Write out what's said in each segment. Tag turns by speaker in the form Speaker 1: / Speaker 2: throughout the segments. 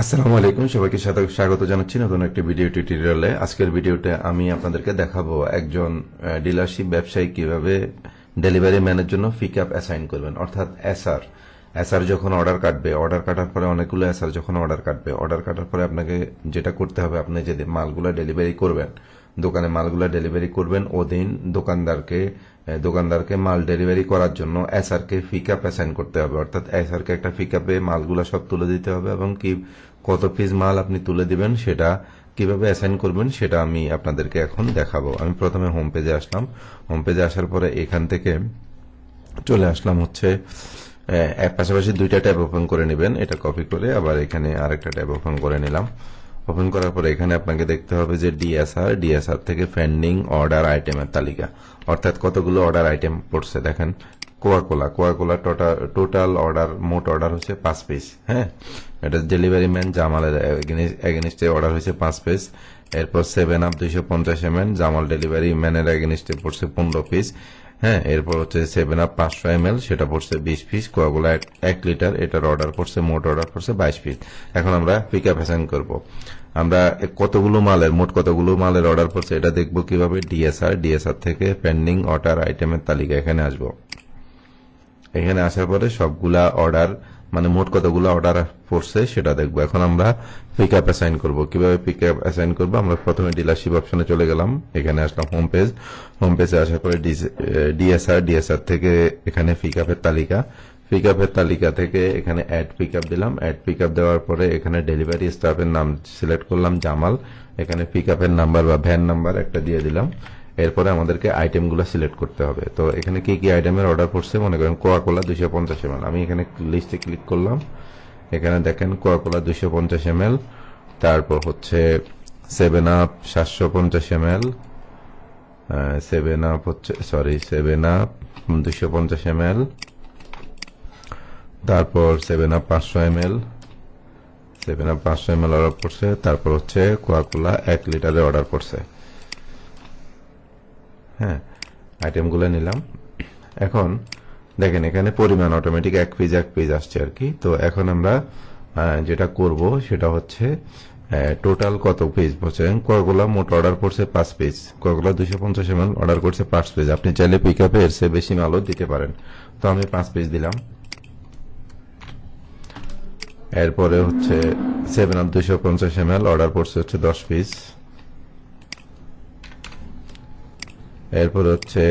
Speaker 1: আসসালামু আলাইকুম, সবাইকে স্বাগত জানাচ্ছি নতুন একটি ভিডিও টিউটোরিয়ালে। আজকের ভিডিওতে আমি আপনাদেরকে দেখাবো একজন ডিলারশিপ ব্যবসায়ী কীভাবে ডেলিভারি ম্যানের জন্য পিক আপ অ্যাসাইন করবেন। অর্থাৎ এসআর এসআর যখন অর্ডার কাটবে অর্ডার কাটার পরে অনেকগুলো এসআর যখন অর্ডার কাটবে অর্ডার কাটার পরে আপনাকে যেটা করতে হবে, আপনি যে মালগুলো ডেলিভারি করবেন, দোকানে মালগুলো ডেলিভারি করবেন, ওদিন দোকানদারকে দোকানদারকে মাল ডেলিভারি করার জন্য এসআর কে পিক আপ অ্যাসাইন করতে হবে। অর্থাৎ এসআর কে একটা পিক আপে মালগুলো সব তুলে দিতে হবে এবং কি, কত পিস মাল আপনি তুলে দিবেন সেটা কীভাবে অ্যাসাইন করবেন সেটা আমি আপনাদেরকে এখন দেখাবো। আমি প্রথমে হোম পেজে আসলাম। হোম পেজে আসার পরে এখান থেকে চলে আসলাম হচ্ছে পাশাপাশি দুইটা ট্যাব ওপেন করে নেবেন। এটা কপি করে আবার এখানে আরেকটা ট্যাব ওপেন করে নিলাম। ওপেন করার পরে এখানে আপনাকে দেখতে হবে যে ডিএসআর ডিএসআর থেকে ফেন্ডিং অর্ডার আইটেমের তালিকা। অর্থাৎ কতগুলো অর্ডার আইটেম পড়ছে, দেখেন। Coca Cola Coca Cola total order মোট অর্ডার হচ্ছে পাঁচ পিস হ্যাঁ? এটা ডেলিভারি ম্যান জামালের অর্ডার হয়েছে পাঁচ পিস এরপর সেভেন আপ দুইশো পঞ্চাশ এম জামাল ডেলিভারি ম্যানের এগেনিস্টে পড়ছে পনেরো পিস হ্যাঁ এরপর হচ্ছে সেভেন আপ পাঁচশো এম এল সেটা পড়ছে বিশ পিস কোয়াগুলা এক লিটার এটার অর্ডার পড়ছে, মোট অর্ডার পড়ছে বাইশ পিস এখন আমরা পিক আপ অ্যাসাইন করব। আমরা কতগুলো মালের, মোট কতগুলো মালের অর্ডার পড়ছে এটা দেখব কীভাবে ডিএসআর ডিএসআর থেকে পেন্ডিং অর্ডার আইটেমের তালিকা এখানে আসব। এখানে আসার পরে সবগুলা অর্ডার মানে মোট কতগুলো অর্ডার পড়ছে সেটা দেখব। এখন আমরা পিক আপ অ্যাসাইন করব। কীভাবে পিক আপ অ্যাসাইন করব? আমরা প্রথমে ডিলারশিপ অপশনে চলে গেলাম। এখানে আসলাম হোম পেজ হোম পেজে আসার পরে ডিএসআর ডিএসআর থেকে এখানে পিক আপের তালিকা। পিক আপের তালিকা থেকে এখানে অ্যাড পিক আপ দিলাম। অ্যাড পিক আপ দেওয়ার পরে এখানে ডেলিভারি স্টাফের নাম সিলেক্ট করলাম, জামাল। এখানে পিক আপের নাম্বার বা ভ্যান নাম্বার একটা দিয়ে দিলাম। এরপরে আমাদেরকে আইটেমগুলো সিলেক্ট করতে হবে। তো এখানে কি কি আইটেমের অর্ডার পড়ছে? মনে করেন কোয়াকোলা দুইশো পঞ্চাশ এম আমি এখানে লিস্টে ক্লিক করলাম। এখানে দেখেন কোয়াকোলা দুইশো পঞ্চাশ এম তারপর হচ্ছে সেভেন আপ সাতশো পঞ্চাশ এম সেভেন আপ হচ্ছে সরি সেভেন আপ দুশো পঞ্চাশ এম তারপর সেভেন আপ পাঁচশো এম সেভেন আপ পাঁচশো এম অর্ডার পড়ছে। তারপর হচ্ছে কোয়াকোলা এক লিটারের অর্ডার পড়ছে। আইটেমগুলো নিলাম। এখন, দেখেন, এখানে পরিমাণ অটোমেটিক এক পেজ এক পেজ আসছে আর কি। তো এখন আমরা যেটা করব সেটা হচ্ছে টোটাল কত পেজ পড়ছে কয়গুলা মোট অর্ডার করছে পাঁচ পেজ কয়গুলা দুশো পঞ্চাশ এম অর্ডার করছে পাঁচ পেজ আপনি চাইলে পিক আপে এর চেয়ে বেশি মালও দিতে পারেন। তো আমি পাঁচ পেজ দিলাম। এরপরে হচ্ছে সেভেন আপ দুশো পঞ্চাশ এম অর্ডার করছে হচ্ছে দশ পিস এরপর হচ্ছে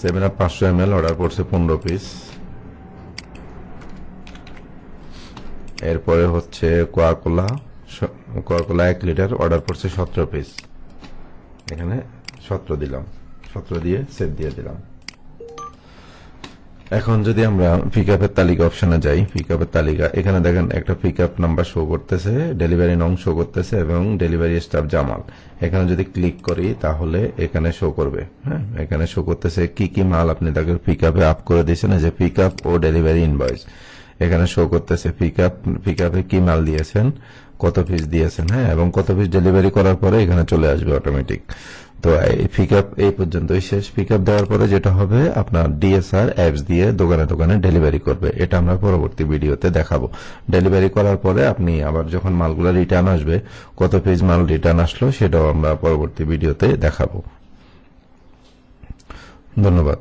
Speaker 1: সেভেন আপ পাঁচশো এম এল অর্ডার করছে পনেরো পিস এরপরে হচ্ছে কোয়াকোলা কোয়াকোলা এক লিটার অর্ডার করছে সতেরো পিস এখানে সতেরো দিলাম। সতেরো দিয়ে সেট দিয়ে দিলাম। এখন যদি আমরা পিক আপের তালিকা অপশনে যাই পিক আপের তালিকা, এখানে দেখেন একটা পিক আপ নাম্বার শো করতেছে ডেলিভারি নং শো করতেছে এবং ডেলিভারি স্টাফ জামাল। এখানে যদি ক্লিক করি, তাহলে এখানে শো করবে হ্যাঁ? এখানে শো করতেছে কি কি মাল আপনি তাকে পিক আপে আপ করে দিয়েছেন যে পিক আপ ও ডেলিভারি ইনভয়েস এখানে শো করতেছে পিক আপ পিক আপে কি মাল দিয়েছেন, কত পিস দিয়েছেন হ্যাঁ? এবং কত পিস ডেলিভারি করার পরে এখানে চলে আসবে অটোমেটিক তো পিক আপ এই পর্যন্তই শেষ পিক আপ দেওয়ার পরে যেটা হবে, আপনার ডিএসআর অ্যাপস দিয়ে দোকানে দোকানে ডেলিভারি করবে। এটা আমরা পরবর্তী ভিডিওতে দেখাবো। ডেলিভারি করার পরে আপনি আবার যখন মালগুলো রিটার্ন আসবে, কত পেজ মাল রিটার্ন আসলো সেটাও আমরা পরবর্তী ভিডিওতে দেখাবো। ধন্যবাদ।